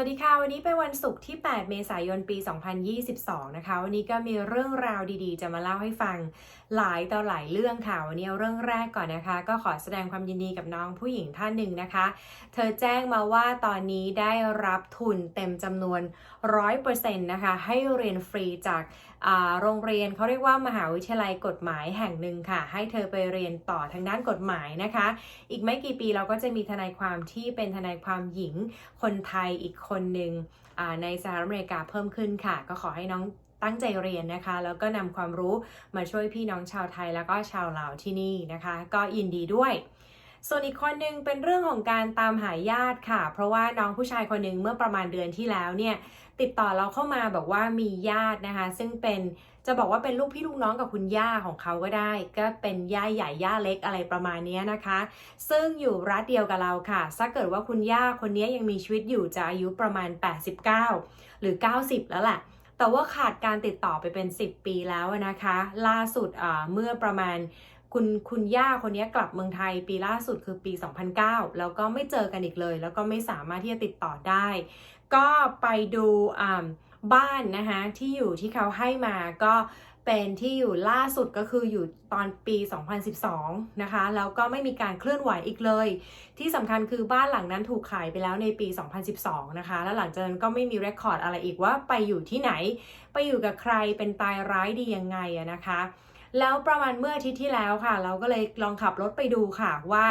วัสดีค่ะ วันนี้เป็นวันศุกร์ที่ 8 เมษายนปี 2022 นะคะ วันนี้ก็มีเรื่องราวดีๆ จะมาเล่าให้ฟังหลายต่อหลายเรื่องค่ะ วันนี้เอาเรื่องแรกก่อนนะคะ ก็ขอแสดงความยินดีกับน้องผู้หญิงท่านหนึ่งนะคะ เธอแจ้งมาว่าตอนนี้ได้รับทุนเต็มจำนวน 100%นะคะ ให้เรียนฟรีจากโรงเรียนเขาเรียกว่ามหาวิทยาลัยกฎหมายแห่งหนึ่งค่ะ ให้เธอไปเรียนต่อทางด้านกฎหมายนะคะ อีกไม่กี่ปีเราก็จะมีทนายความที่เป็นทนายความหญิงคนไทยอีกคนหนึ่งในสหรัฐอเมริกาเพิ่มขึ้นค่ะ ก็ขอให้น้องตั้งใจเรียนนะคะ แล้วก็นำความรู้มาช่วยพี่น้องชาวไทยแล้วก็ชาวลาวที่นี่นะคะ ก็ยินดีด้วย ส่วนอีกคนหนึ่งเป็นเรื่องของการตามหาญาติค่ะ เพราะว่าน้องผู้ชายคนหนึ่งเมื่อประมาณเดือนที่แล้วเนี่ยติดต่อเราเข้ามาบอกว่ามีญาตินะคะ ซึ่งเป็นจะบอกว่าเป็นลูกพี่ลูกน้องกับคุณย่าของเขาก็ได้ ก็เป็นย่าใหญ่ย่าเล็กอะไรประมาณนี้นะคะ ซึ่งอยู่รัฐเดียวกับเราค่ะถ้าเกิดว่าคุณย่าคนนี้ยังมีชีวิตอยู่จะอายุประมาณ 89 หรือ 90 แล้วแหละแต่ว่าขาดการติดต่อไปเป็น 10 ปีแล้วนะคะ ล่าสุดเมื่อประมาณ คุณคุณย่าคนนี้กลับเมืองไทยปีล่าสุดคือปี 2009 แล้วก็ไม่เจอกันอีกเลย แล้วก็ไม่สามารถที่จะติดต่อได้ ก็ไปดูบ้านนะคะที่อยู่ที่เขาให้มาก็เป็นที่อยู่ล่าสุดก็คืออยู่ตอนปี 2012 นะคะ แล้วก็ไม่มีการเคลื่อนไหวอีกเลย ที่สำคัญคือบ้านหลังนั้นถูกขายไปแล้วในปี 2012 นะคะ แล้วหลังจากนั้นก็ไม่มีเรคคอร์ดอะไรอีกว่าไปอยู่ที่ไหน ไปอยู่กับใครเป็นตายร้ายดียังไงอะนะคะ แล้วประมาณเมื่ออาทิตย์ที่แล้วค่ะ เราก็เลยลองขับรถไปดูค่ะว่า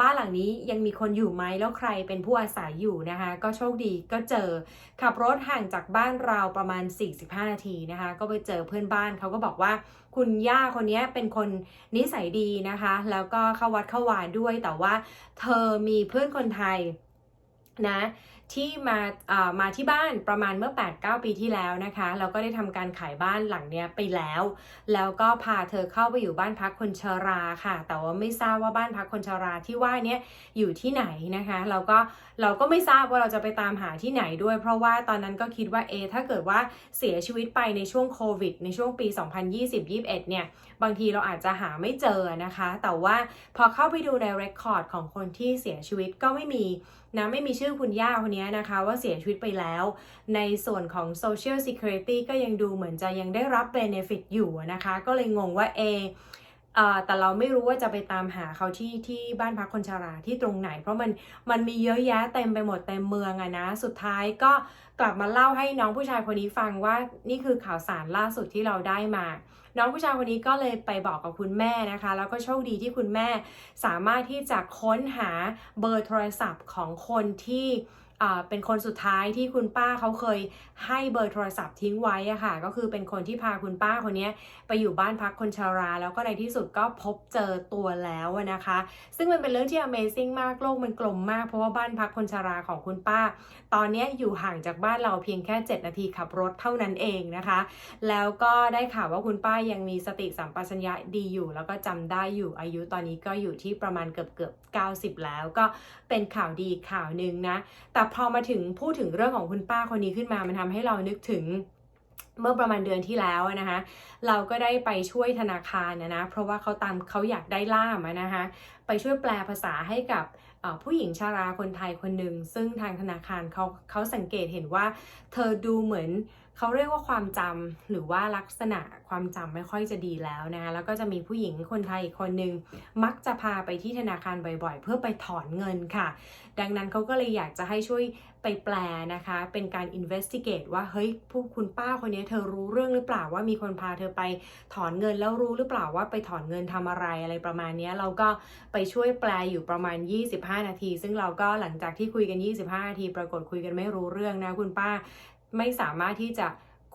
บ้านหลังนี้ยังมีคนอยู่ไหมแล้วใครเป็นผู้อาศัยอยู่นะคะ ก็โชคดีก็เจอขับรถห่างจากบ้านเราประมาณ 45 นาทีนะคะ ก็ไปเจอเพื่อนบ้านเขาก็บอกว่าคุณย่าคนนี้เป็นคนนิสัยดีนะคะ แล้วก็เข้าวัดเข้าวาด้วยแต่ว่าเธอมีเพื่อนคนไทยนะ ที่มาามาที่บ้านประมาณเมื่อ 8-9 ปีที่แล้วนะคะแล้วก็ได้ทำการขายบ้านหลังเนี้ยไปแล้ว แล้วก็พาเธอเข้าไปอยู่บ้านพักคนชราค่ะ แต่ว่าไม่ทราบว่าบ้านพักคนชราที่ว่านี้อยู่ที่ไหนนะคะ เราก็ เราก็ไม่ทราบว่าเราจะไปตามหาที่ไหนด้วย เพราะว่าตอนนั้นก็คิดว่าเอถ้าเกิดว่าเสียชีวิตไปในช่วงโควิด ในช่วงปี 2020-21 เนี่ย บางทีเราอาจจะหาไม่เจอนะคะ แต่ว่าพอเข้าไปดูในเรคคอร์ดของคนที่เสียชีวิตก็ไม่มีนะไม่มีชื่อคุณย่าคนนี้นะคะ ว่าเสียชีวิตไปแล้ว ในส่วนของ Social Security ก็ยังดูเหมือนจะยังได้รับ Benefit อยู่นะคะ ก็เลยงงว่าเอ แต่เราไม่รู้ว่าจะไปตามหาเขาที่ที่บ้านพักคนชราที่ตรงไหน เพราะมันมันมีเยอะแยะเต็มไปหมดเต็มเมืองอะนะ สุดท้ายก็กลับมาเล่าให้น้องผู้ชายคนนี้ฟังว่านี่คือข่าวสารล่าสุดที่เราได้มา น้องผู้ชายคนนี้ก็เลยไปบอกกับคุณแม่นะคะ แล้วก็โชคดีที่คุณแม่สามารถที่จะค้นหาเบอร์โทรศัพท์ของคนที่ เป็นคนสุดท้ายที่คุณป้าเขาเคยให้เบอร์โทรศัพท์ทิ้งไว้อะค่ะ ก็คือเป็นคนที่พาคุณป้าคนนี้ไปอยู่บ้านพักคนชารา แล้วก็ในที่สุดก็พบเจอตัวแล้วนะคะ ซึ่งมันเป็นเรื่องที่ Amazing มากโลกมันกลมมากเพราะว่าบ้านพักคนชาราของคุณป้า ตอนนี้อยู่ห่างจากบ้านเราเพียงแค่ 7 นาทีขับรถเท่านั้นเองนะคะ แล้วก็ได้ข่าวว่าคุณป้ายังมีสติสัมปชัญญะดีอยู่ แล้วก็จำได้อยู่อายุตอนนี้ก็อยู่ที่ประมาณเกือบเกือบ90 แล้วก็เป็นข่าวดีข่าวหนึ่งนะแต่พอมาถึงพูดถึงเรื่องของคุณป้าคนนี้ขึ้นมา มันทำให้เรานึกถึงเมื่อประมาณเดือนที่แล้วนะคะเราก็ได้ไปช่วยธนาคารนะนะเพราะว่าเขาตามเขาอยากได้ล่ามนะคะไปช่วยแปลภาษาให้กับผู้หญิงชาราคนไทยคนหนึ่งซึ่งทางธนาคารเขาเขาสังเกตเห็นว่า เธอดูเหมือน เขาเรียกว่าความจำหรือว่าลักษณะความจำไม่ค่อยจะดีแล้วนะคะแล้วก็จะมีผู้หญิงคนไทยอีกคนนึงมักจะพาไปที่ธนาคารบ่อยๆ เพื่อไปถอนเงินค่ะ ดังนั้นเขาก็เลยอยากจะให้ช่วยไปแปลนะคะ เป็นการ investigate ว่าเฮ้ยผู้คุณป้าคนนี้เธอรู้เรื่องหรือเปล่าว่ามีคนพาเธอไปถอนเงินแล้วรู้หรือเปล่าว่าไปถอนเงินทำอะไรอะไรประมาณนี้เราก็ไปช่วยแปลอยู่ประมาณ 25 นาที ซึ่งเราก็หลังจากที่คุยกัน 25 นาที ปรากฏคุยกันไม่รู้เรื่องนะคุณป้า ไม่สามารถที่จะ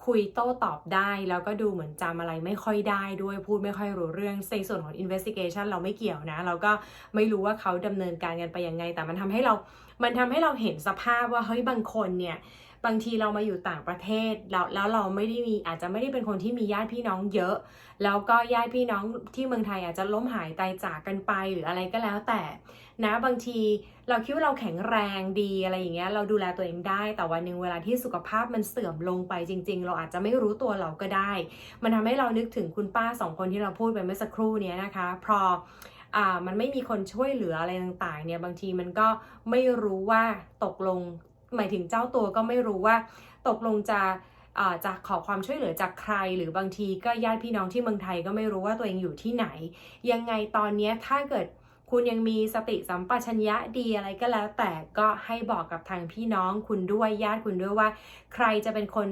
คุยโต้ตอบได้ แล้วก็ดูเหมือนจำอะไรไม่ค่อยได้ด้วยพูดไม่ค่อยรู้เรื่องในส่วนของ investigation เราไม่เกี่ยวนะ เราก็ไม่รู้ว่าเขาดำเนินการกันไปยังไง แต่มันทำให้เรา มันทำให้เราเห็นสภาพว่าเฮ้ยบางคนเนี่ย บางทีเรามาอยู่ต่างประเทศแล้วแล้วเราไม่ได้มีอาจจะไม่ได้เป็นคนที่มีญาติพี่น้องเยอะ แล้วก็ญาติพี่น้องที่เมืองไทยอาจจะล้มหายตายจากกันไปหรืออะไรก็แล้วแต่นะบางทีเราคิดว่าเราแข็งแรงดีอะไรอย่างเงี้ยเราดูแลตัวเองได้ แต่วันหนึ่งเวลาที่สุขภาพมันเสื่อมลงไปจริง ๆ เราอาจจะไม่รู้ตัวเราก็ได้ มันทำให้เรานึกถึงคุณป้าสองคนที่เราพูดไปเมื่อสักครู่นี้นะคะพออ่ามันไม่มีคนช่วยเหลืออะไรต่างๆเนี่ยบางทีมันก็ไม่รู้ว่าตกลง หมายถึงเจ้าตัวก็ไม่รู้ว่า ตกลงจะจะขอความช่วยเหลือจากใคร หรือบางทีก็ญาติพี่น้องที่เมืองไทยก็ไม่รู้ว่าตัวเองอยู่ที่ไหน ยังไงตอนนี้ถ้าเกิด คุณยังมีสติสัมปชัญญะดีอะไรก็แล้ว แต่ก็ให้บอกกับทางพี่น้องคุณด้วยญาติคุณด้วยว่า ใครจะเป็นคน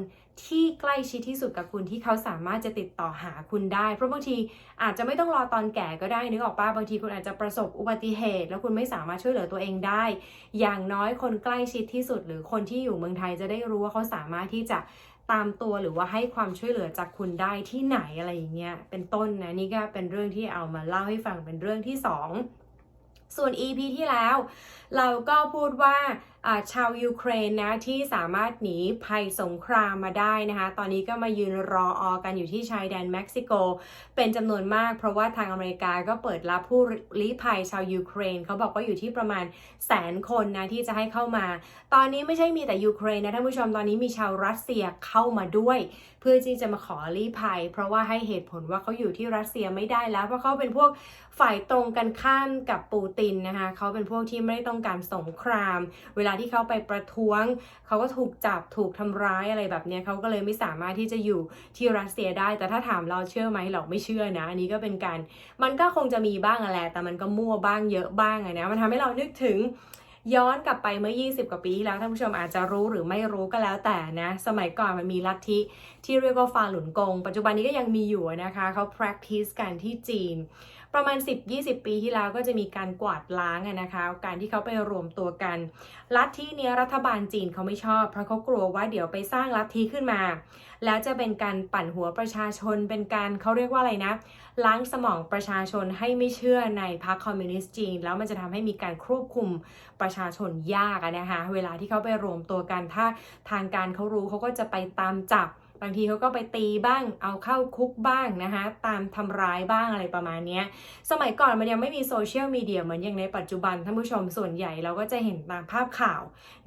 ที่ใกล้ชิดที่สุดกับคุณที่เขาสามารถจะติดต่อหาคุณได้ เพราะบางทีอาจจะไม่ต้องรอตอนแก่ก็ได้นึกออกป้าบางทีคุณอาจจะประสบอุบัติเหตุ แล้วคุณไม่สามารถช่วยเหลือตัวเองได้ อย่างน้อยคนใกล้ชิดที่สุด หรือคนที่อยู่เมืองไทยจะได้รู้ว่าเขาสามารถที่จะตามตัวหรือว่าให้ความช่วยเหลือจากคุณได้ที่ไหนอะไรอย่างเงี้ยเป็นต้นนะนี่ก็เป็นเรื่องที่เอามาเล่าให้ฟังเป็นเรื่องที่สอง ส่วน EP ที่แล้ว เราก็พูดว่าอ่า ชาวยูเครนนะที่สามารถหนีภัยสงครามมาได้นะคะ ตอนนี้ก็มายืนรอออกันอยู่ที่ชายแดนเม็กซิโก เป็นจำนวนมากเพราะว่าทางอเมริกาก็เปิดรับผู้ลี้ภัยชาวยูเครนเขาบอกว่าอยู่ที่ประมาณแสนคนนะที่จะให้เข้ามา ตอนนี้ไม่ใช่มีแต่ยูเครนนะท่านผู้ชมตอนนี้มีชาวรัสเซียเข้ามาด้วย เพื่อที่จะมาขอลี้ภัย เพราะว่าให้เหตุผลว่าเขาอยู่ที่รัสเซียไม่ได้แล้ว เพราะเขาเป็นพวกฝ่ายตรงกันข้ามกับปูตินนะคะเขาเป็นพวกที่ไม่ได้ต้องการสงคราม เวลาที่เขาไปประท้วง เขาก็ถูกจับถูกทำร้ายอะไรแบบนี้เขาก็เลยไม่สามารถที่จะอยู่ที่รัสเซียได้ แต่ถ้าถามเราเชื่อไหมเราไม่เชื่อนะ อันนี้ก็เป็นการ มันก็คงจะมีบ้างแหละแต่มันก็มั่วบ้างเยอะบ้างอะนะมันทำให้เรานึกถึงย้อนกลับไปเมื่อ 20 กว่าปีที่แล้วท่านผู้ชมอาจจะรู้หรือไม่รู้ก็แล้วแต่นะ สมัยก่อนมันมีลัทธิที่เรียกว่าฟาหลุนกง ปัจจุบันนี้ก็ยังมีอยู่นะคะ เขา practice กันที่จีน ประมาณ 10-20 ปีที่แล้วก็จะมีการกวาดล้างอะนะคะ การที่เขาไปรวมตัวกัน ลัทธิเนี้ยรัฐบาลจีนเขาไม่ชอบ เพราะเขากลัวว่าเดี๋ยวไปสร้างลัทธิขึ้นมา แล้วจะเป็นการปั่นหัวประชาชนเป็นการเขาเรียกว่าอะไรนะ ล้างสมองประชาชนให้ไม่เชื่อในพรรคคอมมิวนิสต์จีน แล้วมันจะทำให้มีการควบคุมประชาชนยากอะนะคะเวลาที่เขาไปรวมตัวกันถ้าทางการเขารู้เขาก็จะไปตามจับ บางทีเขาก็ไปตีบ้าง เอาเข้าคุกบ้างนะคะ ตามทำร้ายบ้างอะไรประมาณนี้สมัยก่อนมันยังไม่มีโซเชียลมีเดียเหมือนอย่างในปัจจุบันท่านผู้ชมส่วนใหญ่เราก็จะเห็นตามภาพข่าว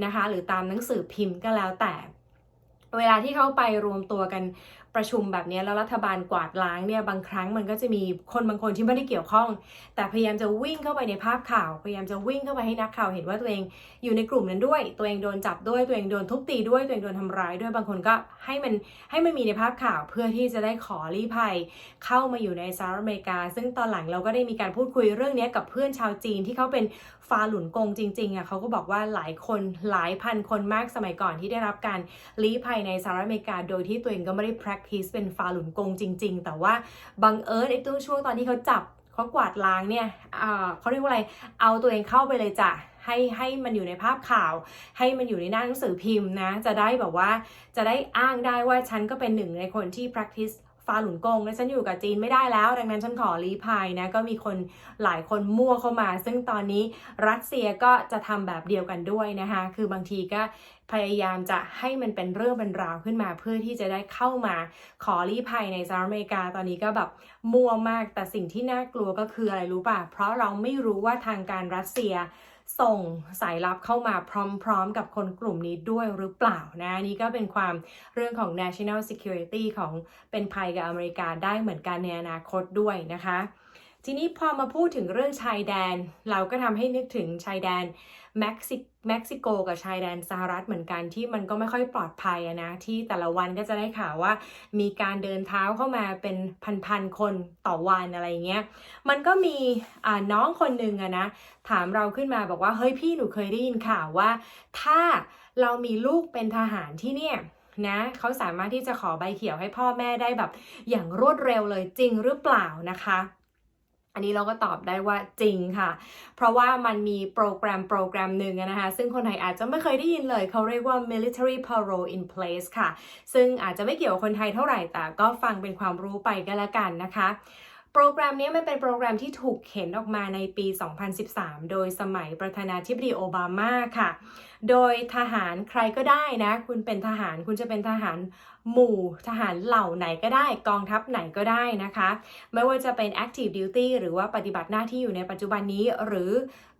นะคะ หรือตามหนังสือพิมพ์ก็แล้วแต่เวลาที่เขาไปรวมตัวกัน ประชุมแบบนี้แล้วรัฐบาลกวาดล้างเนี่ยบางครั้งมันก็จะมีคนบางคนที่ไม่ได้เกี่ยวข้อง แต่พยายามจะวิ่งเข้าไปในภาพข่าว พยายามจะวิ่งเข้าไปให้นักข่าวเห็นว่าตัวเองอยู่ในกลุ่มนั้นด้วย ตัวเองโดนจับด้วยตัวเองโดนทุบตีด้วยตัวเองโดนทำร้ายด้วยบางคนก็ให้มันให้มันมีในภาพข่าวเพื่อที่จะได้ขอลี้ภัย เข้ามาอยู่ในสหรัฐอเมริกา ซึ่งตอนหลังเราก็ได้มีการพูดคุยเรื่องนี้กับเพื่อนชาวจีนที่เขาเป็นฟาหลุนกงจริงๆอะเขาก็บอกว่าหลายคนหลายพันคนมากสมัยก่อนที่ได้รับการลี้ภัยในสหรัฐอเมริกา โดยที่ตัวเองก็ไม่ได้ practice เป็นฟาหลุนกงจริง ๆ แต่ว่าบังเอิญไอ้ตัวช่วงตอนที่เขาจับเขากวาดล้างเนี่ยเขาเรียกว่าอะไร เอาตัวเองเข้าไปเลยจ้ะ ให้ให้มันอยู่ในภาพข่าว ให้มันอยู่ในหน้าหนังสือพิมพ์นะ จะได้แบบว่า จะได้อ้างได้ว่าฉันก็เป็นหนึ่งในคนที่ practice ฟาหลุนกงและฉันอยู่กับจีนไม่ได้แล้ว ดังนั้นฉันขอรีพายนะ ก็มีคนหลายคนมั่วเข้ามา ซึ่งตอนนี้รัสเซียก็จะทำแบบเดียวกันด้วยนะคะ คือบางทีก็พยายามจะให้มันเป็นเรื่องเป็นราวขึ้นมาเพื่อที่จะได้เข้ามาขอรีภัยในสหรัฐอเมริกาตอนนี้ก็แบบมั่วมากแต่สิ่งที่น่ากลัวก็คืออะไรรู้ป่ะ เพราะเราไม่รู้ว่าทางการรัสเซีย ส่งสายลับเข้ามาพร้อมๆ กับคนกลุ่มนี้ด้วยหรือเปล่านะนี่ก็เป็นความเรื่องของ national security ของเป็นภัยกับอเมริกาได้เหมือนกันในอนาคตด้วยนะคะ ทีนี้พอมาพูดถึงเรื่องชายแดน เราก็ทำให้นึกถึงชายแดนเม็กซิเม็กซิโกกับชายแดนสหรัฐเหมือนกันที่มันก็ไม่ค่อยปลอดภัยนะ ที่แต่ละวันก็จะได้ข่าวว่า มีการเดินเท้าเข้ามาเป็นพันๆคนต่อวันอะไรเงี้ยมันก็มีน้องคนหนึ่งอะนะถามเราขึ้นมาบอกว่าเฮ้ยพี่หนูเคยได้ยินข่าวว่า ถ้าเรามีลูกเป็นทหารที่เนี่ยนะเขาสามารถที่จะขอใบเขียวให้พ่อแม่ได้แบบอย่างรวดเร็วเลยจริงหรือเปล่านะคะ อันนี้เราก็ตอบได้ว่าจริงค่ะ เพราะว่ามันมีโปรแกรมโปรแกรมหนึ่งนะคะ ซึ่งคนไทยอาจจะไม่เคยได้ยินเลย เขาเรียกว่า military parole in place ค่ะ ซึ่งอาจจะไม่เกี่ยวกับคนไทยเท่าไหร่ แต่ก็ฟังเป็นความรู้ไปก็แล้วกันนะคะโปรแกรมนี้มันเป็นโปรแกรมที่ถูกเข็นออกมาในปี 2013 โดยสมัยประธานาธิบดีโอบามาค่ะ โดยทหารใครก็ได้นะ คุณเป็นทหาร คุณจะเป็นทหาร หมู่ทหารเหล่าไหนก็ได้กองทัพไหนก็ได้นะคะ ไม่ว่าจะเป็น active duty หรือว่าปฏิบัติหน้าที่อยู่ในปัจจุบันนี้ หรือ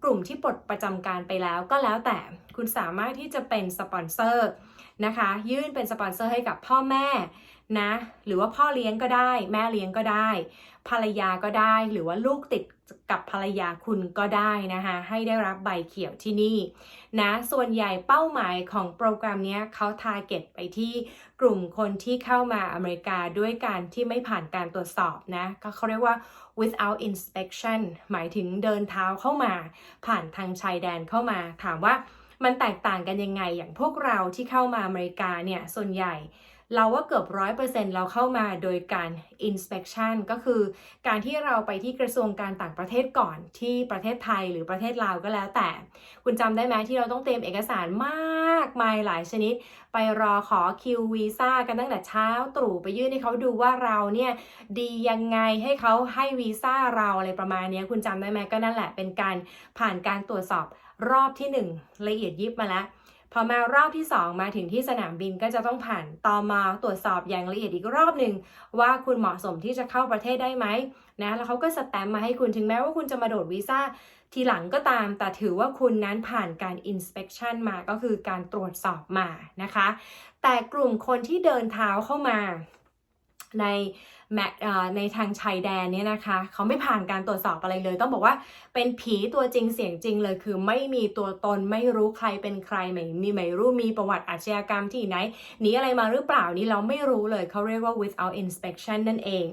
กลุ่มที่ปลดประจำการไปแล้วก็แล้วแต่คุณสามารถที่จะเป็นสปอนเซอร์นะคะ ยื่นเป็นสปอนเซอร์ให้กับพ่อแม่นะ หรือว่าพ่อเลี้ยงก็ได้ แม่เลี้ยงก็ได้ ภรรยาก็ได้ หรือว่าลูกติด กับภรรยาคุณก็ได้นะคะให้ได้รับใบเขียวที่นี่นะส่วนใหญ่เป้าหมายของโปรแกรมนี้เขาทาร์เก็ตไปที่กลุ่มคนที่เข้ามาอเมริกาด้วยการที่ไม่ผ่านการตรวจสอบนะก็เขาเรียกว่า without inspection หมายถึงเดินเท้าเข้ามา ผ่านทางชายแดนเข้ามา ถามว่ามันแตกต่างกันยังไงอย่างพวกเราที่เข้ามาอเมริกาเนี่ยส่วนใหญ่ เราว่าเกือบร้อยเปอร์เซ็นต์เราเข้ามาโดยการ inspection ก็คือการที่เราไปที่กระทรวงการต่างประเทศก่อนที่ประเทศไทยหรือประเทศลาวก็แล้วแต่ คุณจำได้ไหมที่เราต้องเตรียมเอกสารมากมายหลายชนิด ไปรอขอคิววีซ่ากันตั้งแต่เช้าตรู่ไปยื่นให้เขาดูว่าเราเนี่ยดียังไงให้เขาให้วีซ่าเราอะไรประมาณนี้คุณจำได้ไหมก็นั่นแหละเป็นการผ่านการตรวจสอบรอบที่ 1 ละเอียดยิบมาแล้ว พอมารอบที่ 2 มาถึงที่สนามบินก็จะต้องผ่านตอมาตรวจสอบอย่างละเอียดอีกรอบหนึ่งว่าคุณเหมาะสมที่จะเข้าประเทศได้ไหมนะแล้วเขาก็สแตมป์มาให้คุณถึงแม้ว่าคุณจะมาโดดวีซ่าทีหลังก็ตาม แต่ถือว่าคุณนั้นผ่านการ inspection มาก็คือการตรวจสอบมานะคะ แต่กลุ่มคนที่เดินเท้าเข้ามาใน แมในทางชายแดนเนี่ยนะคะ เขาไม่ผ่านการตรวจสอบอะไรเลย ต้องบอกว่าเป็นผีตัวจริงเสียงจริงเลยคือไม่มีตัวตนไม่รู้ใครเป็นใครไม่มีไม่รู้มีประวัติอาชญากรรมที่ไหนหนีอะไรมาหรือเปล่านี่เราไม่รู้เลยเขาเรียกว่า without inspection นั่นเอง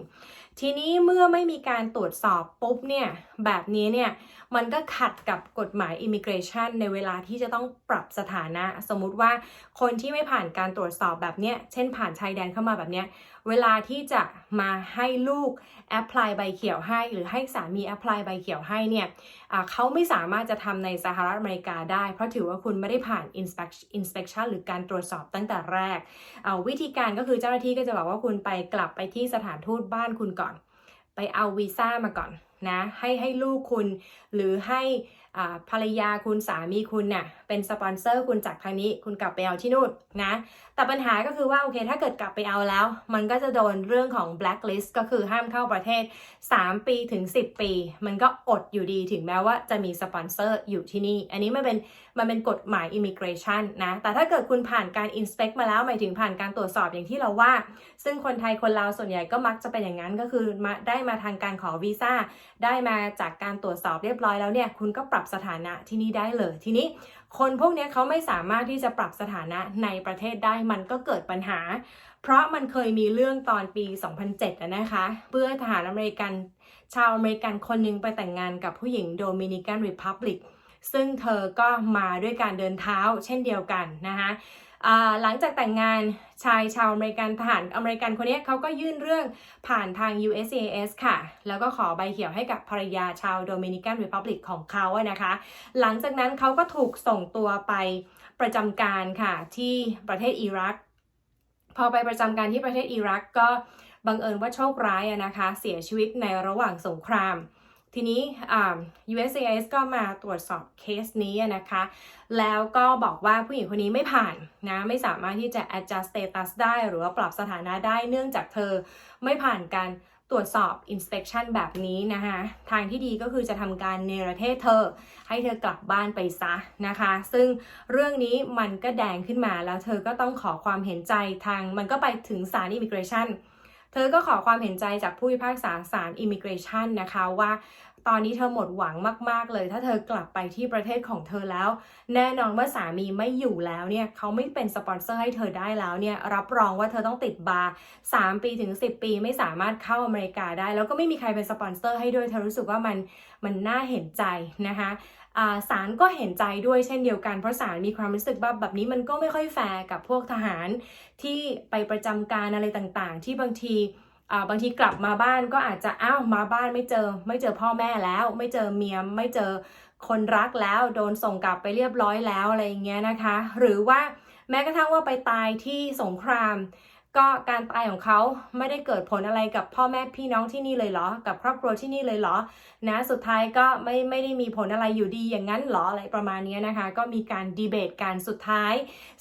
ทีนี้เมื่อไม่มีการตรวจสอบปุ๊บเนี่ยแบบนี้เนี่ยมันก็ขัดกับกฎหมาย immigration ในเวลาที่จะต้องปรับสถานะ สมมุติว่าคนที่ไม่ผ่านการตรวจสอบแบบเนี้ยเช่นผ่านชายแดนเข้ามาแบบเนี้ยเวลาที่จะมาให้ลูก apply ใบเขียวให้ หรือให้สามี apply ใบเขียวให้เนี่ยเขาไม่สามารถจะทำในสหรัฐอเมริกาได้ เพราะถือว่าคุณไม่ได้ผ่าน inspection หรือการตรวจสอบตั้งแต่แรก วิธีการก็คือเจ้าหน้าที่ก็จะบอกว่าคุณไปกลับไปที่สถานทูตบ้านคุณก่อน ไปเอาวีซ่ามาก่อนนะให้ให้ลูกคุณหรือให้ภรรยาคุณสามีคุณเนี่ยเป็นสปอนเซอร์คุณจากทางนี้คุณกลับไปเอาที่นู่นนะแต่ปัญหาก็คือว่าโอเค ถ้าเกิดกลับไปเอาแล้ว มันก็จะโดนเรื่องของ blacklist ก็คือห้ามเข้าประเทศ 3 ปีถึง 10 ปี มันก็อดอยู่ดีถึงแม้ว่าจะมีสปอนเซอร์อยู่ที่นี่ อันนี้มันเป็นมันเป็นกฎหมาย immigration นะ แต่ถ้าเกิดคุณผ่านการ inspect มาแล้วหมายถึงผ่านการตรวจสอบอย่างที่เราว่า ซึ่งคนไทยคนลาวส่วนใหญ่ก็มักจะเป็นอย่างนั้นก็คือมาได้มาทางการขอวีซ่าได้มาจากการตรวจสอบเรียบร้อยแล้วเนี่ยคุณก็ปรับสถานะที่นี่ได้เลยทีนี้ คนพวกนี้เขาไม่สามารถที่จะปรับสถานะในประเทศได้มันก็เกิดปัญหา เพราะมันเคยมีเรื่องตอนปี 2007 นะคะ เพื่อทหารอเมริกัน ชาวอเมริกันคนหนึ่งไปแต่งงานกับผู้หญิงโดมินิกันริพับลิก ซึ่งเธอก็มาด้วยการเดินเท้าเช่นเดียวกันนะคะหลังจากแต่งงานชายชาวอเมริกันทหารอเมริกันคนนี้เขาก็ยื่นเรื่องผ่านทาง USCIS ค่ะ แล้วก็ขอใบเขียวให้กับภรรยาชาวโดมินิกันริพับลิกของเขาอะนะคะ หลังจากนั้นเขาก็ถูกส่งตัวไปประจำการค่ะที่ประเทศอิรัก พอไปประจำการที่ประเทศอิรักก็บังเอิญว่าโชคร้ายนะคะ เสียชีวิตในระหว่างสงคราม ทีนี้ USCIS ก็มาตรวจสอบเคสนี้นะคะ แล้วก็บอกว่าผู้หญิงคนนี้ไม่ผ่านนะ ไม่สามารถที่จะ adjust status ได้หรือว่าปรับสถานะได้เนื่องจากเธอไม่ผ่านการตรวจสอบ inspection แบบนี้นะคะทางที่ดีก็คือจะทำการเนรเทศเธอ ให้เธอกลับบ้านไปซะนะคะ ซึ่งเรื่องนี้มันก็แดงขึ้นมาแล้วเธอก็ต้องขอความเห็นใจทางมันก็ไปถึงศาล immigration เธอก็ขอความเห็นใจจากผู้พิพากษาศาลอิมิเกรชันนะคะว่าตอนนี้เธอหมดหวังมาก ๆ เลย ถ้าเธอกลับไปที่ประเทศของเธอแล้ว แน่นอนว่าสามีไม่อยู่แล้วเนี่ยเขาไม่เป็นสปอนเซอร์ให้เธอได้แล้วเนี่ยรับรองว่าเธอต้องติดบาร์3ปีถึง 10 ปีไม่สามารถเข้าอเมริกาได้ แล้วก็ไม่มีใครเป็นสปอนเซอร์ให้ด้วยเธอรู้สึกว่ามันมันน่าเห็นใจนะคะ ศาลก็เห็นใจด้วยเช่นเดียวกันเพราะศาลมีความรู้สึกว่าแบบนี้มันก็ไม่ค่อยแฟร์กับพวกทหารที่ไปประจำการอะไรต่างๆ ที่บางทีบางทีกลับมาบ้านก็อาจจะอ้าวมาบ้านไม่เจอ ไม่เจอพ่อแม่แล้ว ไม่เจอเมียไม่เจอคนรักแล้วโดนส่งกลับไปเรียบร้อยแล้วอะไรอย่างเงี้ยนะคะ หรือว่าแม้กระทั่งว่าไปตายที่สงคราม ก็การตายของเขาไม่ได้เกิดผลอะไรกับพ่อแม่พี่น้องที่นี่เลยเหรอ กับครอบครัวที่นี่เลยเหรอ นะ สุดท้ายก็ไม่ไม่ได้มีผลอะไรอยู่ดีอย่างนั้นหรออะไรประมาณนี้นะคะ ก็มีการดีเบตการสุดท้าย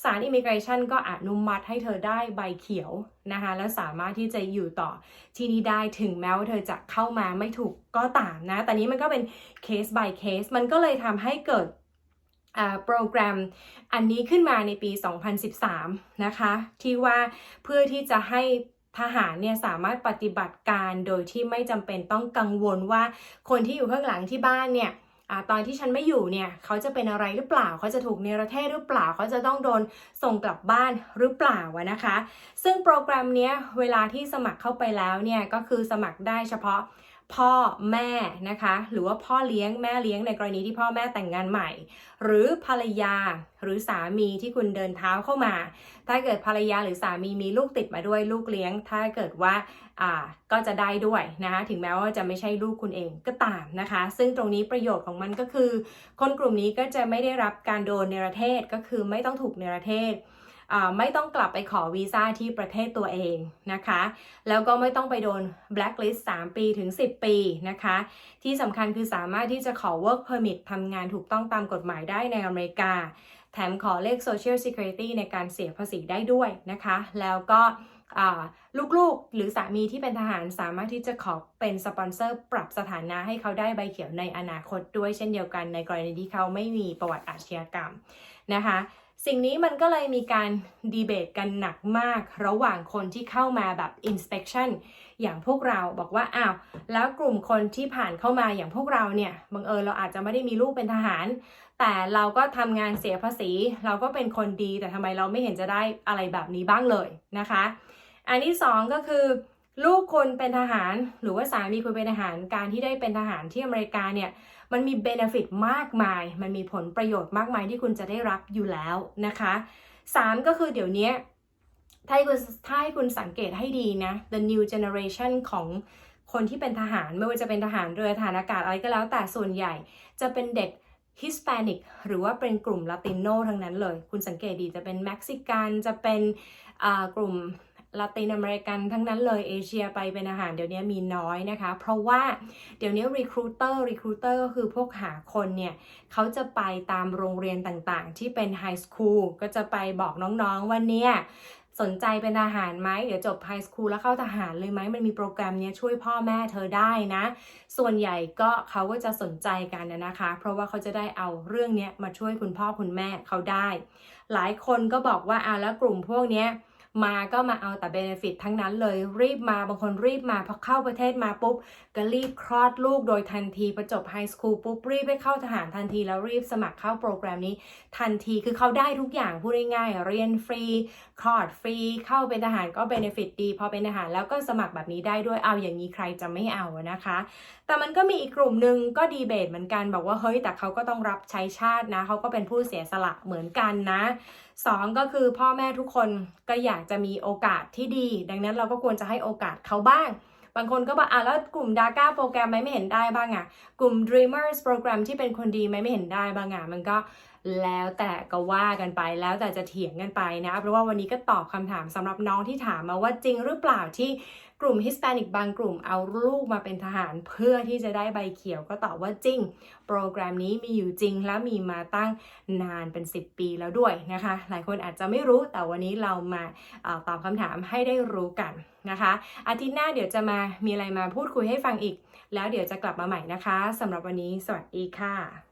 ศาลอิมิเกรชันก็อนุมัติให้เธอได้ใบเขียวนะคะแล้วสามารถที่จะอยู่ต่อที่นี่ได้ถึงแม้ว่าเธอจะเข้ามาไม่ถูกก็ตามนะ แต่นี้มันก็เป็นเคส by เคส มันก็เลยทำให้เกิด โปรแกรมอันนี้ขึ้นมาในปี 2013 นะคะ ที่ว่าเพื่อที่จะให้ทหารเนี่ยสามารถปฏิบัติการโดยที่ไม่จำเป็นต้องกังวลว่าคนที่อยู่ข้างหลังที่บ้านเนี่ยอตอนที่ฉันไม่อยู่เนี่ยเขาจะเป็นอะไรหรือเปล่า เขาจะถูกเนรเทศหรือเปล่า เขาจะต้องโดนส่งกลับบ้านหรือเปล่าวะนะคะ ซึ่งโปรแกรมเนี้ยเวลาที่สมัครเข้าไปแล้วเนี่ยก็คือสมัครได้เฉพาะ พ่อแม่นะคะ หรือว่าพ่อเลี้ยงแม่เลี้ยงในกรณีที่พ่อแม่แต่งงานใหม่ หรือภรรยาหรือสามีที่คุณเดินเท้าเข้ามา ถ้าเกิดภรรยาหรือสามีมีลูกติดมาด้วยลูกเลี้ยง ถ้าเกิดว่าอ่าก็จะได้ด้วยนะคะถึงแม้ว่าจะไม่ใช่ลูกคุณเองก็ตามนะคะ ซึ่งตรงนี้ประโยชน์ของมันก็คือ คนกลุ่มนี้ก็จะไม่ได้รับการโดนเนรเทศก็คือไม่ต้องถูกเนรเทศ ไม่ต้องกลับไปขอวีซ่าที่ประเทศตัวเองนะคะ แล้วก็ไม่ต้องไปโดน blacklist 3 ปีถึง 10 ปีนะคะ ที่สำคัญคือสามารถที่จะขอ work permit ทำงานถูกต้องตามกฎหมายได้ในอเมริกา แถมขอเลข social security ในการเสียภาษีได้ด้วยนะคะ แล้วก็ลูกๆ หรือสามีที่เป็นทหารสามารถที่จะขอเป็นสปอนเซอร์ปรับสถานะให้เขาได้ใบเขียวในอนาคตด้วยเช่นเดียวกันในกรณีที่เขาไม่มีประวัติอาชญากรรมนะคะ สิ่งนี้มันก็เลยมีการดีเบตกันหนักมาก ระหว่างคนที่เข้ามาแบบ inspection อย่างพวกเราบอกว่าอ้าวแล้วกลุ่มคนที่ผ่านเข้ามาอย่างพวกเราเนี่ยบังเอิญเราอาจจะไม่ได้มีลูกเป็นทหาร แต่เราก็ทำงานเสียภาษี เราก็เป็นคนดีแต่ทำไมเราไม่เห็นจะได้อะไรแบบนี้บ้างเลยนะคะ อันที่สองก็คือลูกคุณเป็นทหารหรือว่าสามีคุณเป็นทหารการที่ได้เป็นทหารที่อเมริกาเนี่ย มันมีเบนฟิตมากมาย มันมีผลประโยชน์มากมายที่คุณจะได้รับอยู่แล้วนะคะสามก็คือเดี๋ยวนี้ถ้าให้คุณถ้าให้คุณสังเกตให้ดีนะ the new generation ของคนที่เป็นทหาร ไม่ว่าจะเป็นทหารเรือทหารอากาศอะไรก็แล้ว แต่ส่วนใหญ่จะเป็นเด็กฮิสแปนิกหรือว่าเป็นกลุ่มลาตินโนทั้งนั้นเลย คุณสังเกตดีจะเป็นเม็กซิกันจะเป็นกลุ่ม ลาตินอเมริกันทั้งนั้นเลยเอเชียไปเป็นอาหารเดี๋ยวนี้มีน้อยนะคะ เพราะว่าเดี๋ยวนี้ recruiter recruiter ก็คือพวกหาคนเนี่ยเขาจะไปตามโรงเรียนต่างๆ ที่เป็นไฮสคูลก็จะไปบอกน้องๆว่าเนี่ยสนใจเป็นทหารไหมเดี๋ยวจบไฮสคูลแล้วเข้าทหารเลยไหมมันมีโปรแกรมเนี้ยช่วยพ่อแม่เธอได้นะ ส่วนใหญ่ก็เขาก็จะสนใจกันนะคะ เพราะว่าเขาจะได้เอาเรื่องนี้มาช่วยคุณพ่อคุณแม่เขาได้ หลายคนก็บอกว่าอ่าแล้วกลุ่มพวกเนี้ย มาก็มาเอาแต่เบนฟิตทั้งนั้นเลยรีบมาบางคนรีบมาพอเข้าประเทศมาปุ๊บ ก็รีบคลอดลูกโดยทันทีพอจบไฮสคูลปุ๊บรีบไปเข้าทหารทันทีแล้วรีบสมัครเข้าโปรแกรมนี้ ทันทีคือเขาได้ทุกอย่างพูดง่ายๆเรียนฟรีคลอดฟรีเข้าเป็นทหารก็เบนฟิตดีพอเป็นทหารแล้วก็สมัครแบบนี้ได้ด้วยเอาอย่างนี้ใครจะไม่เอานะคะ แต่มันก็มีอีกกลุ่มหนึ่งก็ดีเบตเหมือนกันบอกว่าเฮ้ยแต่เขาก็ต้องรับใช้ชาตินะเขาก็เป็นผู้เสียสละเหมือนกันนะ สองก็คือพ่อแม่ทุกคนก็อยากจะมีโอกาสที่ดี ดังนั้นเราก็ควรจะให้โอกาสเขาบ้าง บางคนก็บอกอะแล้วกลุ่ม d a ก้าโปรแกรมไม่ไม่เห็นได้บ้างอะ กลุ่ม Dreamers โปรแกรมที่เป็นคนดีไม่ไม่เห็นได้บ้างอะ มันก็แล้วแต่ก็ว่ากันไปแล้วแต่จะเถียงกันไปนะ เพราะว่าวันนี้ก็ตอบคำถามสำหรับน้องที่ถามมาว่าจริงหรือเปล่าที่ กลุ่มฮิสแปนิกบางกลุ่มเอาลูกมาเป็นทหารเพื่อที่จะได้ใบเขียวก็ตอบว่าจริง โปรแกรมนี้มีอยู่จริงและมีมาตั้งนานเป็น 10 ปีแล้วด้วยนะคะ หลายคนอาจจะไม่รู้แต่วันนี้เรามาอตอบคำถามให้ได้รู้กันนะคะ อาทิตย์หน้าเดี๋ยวจะมามีอะไรมาพูดคุยให้ฟังอีก แล้วเดี๋ยวจะกลับมาใหม่นะคะสำหรับวันนี้สวัสดีค่ะ